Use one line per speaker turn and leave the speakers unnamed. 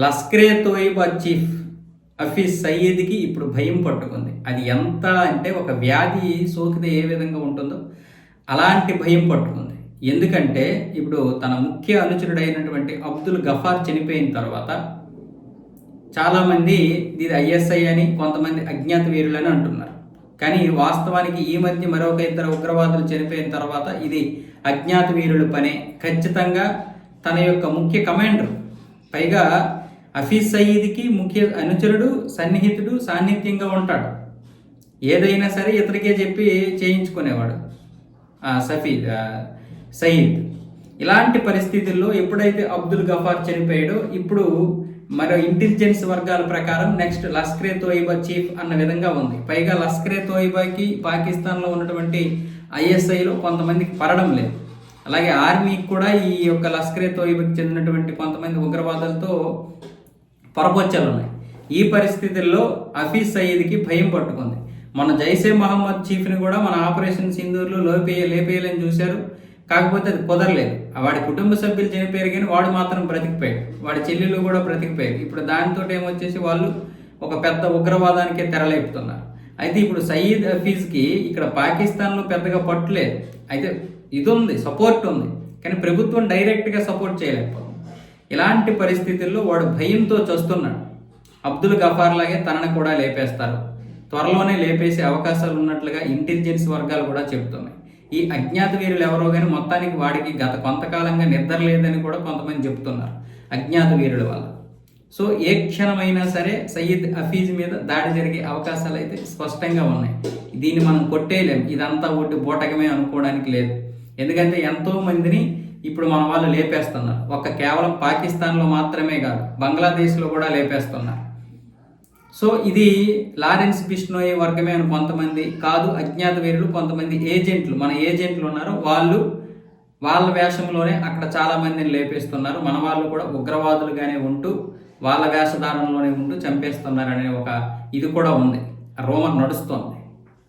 Lashkare Taiba chief Hafiz సయీద్కి ఇప్పుడు భయం పట్టుకుంది. అది ఎంత అంటే ఒక వ్యాధి సోకితే ఏ విధంగా ఉంటుందో అలాంటి భయం పట్టుకుంది. ఎందుకంటే ఇప్పుడు తన ముఖ్య అనుచరుడైనటువంటి అబ్దుల్ గఫార్ చనిపోయిన తర్వాత చాలామంది ఇది ఐఎస్ఐ అని కొంతమంది అజ్ఞాత వీరులని అంటున్నారు. కానీ వాస్తవానికి ఈ మధ్య మరొక ఇద్దరు ఉగ్రవాదులు చనిపోయిన తర్వాత ఇది అజ్ఞాత వీరుల పనే. ఖచ్చితంగా తన యొక్క ముఖ్య కమాండర్. పైగా హఫీజ్ సయీద్కి ముఖ్య అనుచరుడు సన్నిహితుడు సాన్నిధ్యంగా ఉంటాడు. ఏదైనా సరే ఇతనికే చెప్పి చేయించుకునేవాడు. సఫీ సఫీద్ సయీద్ ఇలాంటి పరిస్థితుల్లో ఎప్పుడైతే అబ్దుల్ గఫార్ చనిపోయాడో ఇప్పుడు మరో ఇంటెలిజెన్స్ వర్గాల ప్రకారం నెక్స్ట్ లస్కరే తోయిబా చీఫ్ అన్న విధంగా ఉంది. పైగా లస్కరే తోయిబాకి పాకిస్తాన్లో ఉన్నటువంటి ఐఎస్ఐలో కొంతమందికి పడడం లేదు. అలాగే ఆర్మీకి కూడా ఈ యొక్క లస్కరే తోయిబాకి చెందినటువంటి కొంతమంది ఉగ్రవాదులతో పొరపొచ్చాలు ఉన్నాయి ఈ పరిస్థితుల్లో హఫీజ్ సయీద్కి భయం పట్టుకుంది. మన జైసే మహమ్మద్ చీఫ్ని కూడా మన ఆపరేషన్ సింధూర్లో లోపేయ లేపేయాలని చూశారు. కాకపోతే అది కుదరలేదు. వాడి కుటుంబ సభ్యులు చనిపోయారు కానీ వాడు మాత్రం బ్రతికిపోయాడు. వాడి చెల్లెలు కూడా బ్రతికిపోయారు. ఇప్పుడు దానితో ఏమొచ్చేసి వాళ్ళు ఒక పెద్ద ఉగ్రవాదానికే తెరలేపుతున్నారు. అయితే ఇప్పుడు సయీద్ హఫీజ్కి ఇక్కడ పాకిస్తాన్లో పెద్దగా పట్టులేదు అయితే ఇది ఉంది సపోర్ట్ ఉంది. కానీ ప్రభుత్వం డైరెక్ట్గా సపోర్ట్ చేయలేకపోతుంది. ఇలాంటి పరిస్థితుల్లో వాడు భయంతో చస్తున్నాడు. అబ్దుల్ గఫార్ లాగే తనని కూడా లేపేస్తారు. త్వరలోనే లేపేసే అవకాశాలు ఉన్నట్లుగా ఇంటెలిజెన్స్ వర్గాలు కూడా చెబుతున్నాయి. ఈ అజ్ఞాత వీరులు ఎవరో కానీ మొత్తానికి వాడికి గత కొంతకాలంగా నిద్ర లేదని కూడా కొంతమంది చెబుతున్నారు. అజ్ఞాత వీరుల వల్ల. సో ఏ క్షణమైనా సరే సయ్యద్ హఫీజ్ మీద దాడి జరిగే అవకాశాలు అయితే స్పష్టంగా ఉన్నాయి. దీన్ని మనం కొట్టేయలేం. ఇదంతా ఒకటి బూటకమే అనుకోవడానికి లేదు. ఎందుకంటే ఎంతో మందిని ఇప్పుడు మన వాళ్ళు లేపేస్తున్నారు. ఒక కేవలం పాకిస్తాన్లో మాత్రమే కాదు బంగ్లాదేశ్లో కూడా లేపేస్తున్నారు. సో ఇది లారెన్స్ బిష్నోయ్ వర్గమే అని కొంతమంది కాదు అజ్ఞాత వీరులు కొంతమంది ఏజెంట్లు. మన ఏజెంట్లు ఉన్నారు వాళ్ళు వాళ్ళ వేషంలోనే అక్కడ చాలామందిని లేపేస్తున్నారు. మన వాళ్ళు కూడా ఉగ్రవాదులుగానే ఉంటూ వాళ్ళ వేషధారణలోనే ఉంటూ చంపేస్తున్నారనే ఒక ఇది కూడా ఉంది. రోమర్ నడుస్తుంది.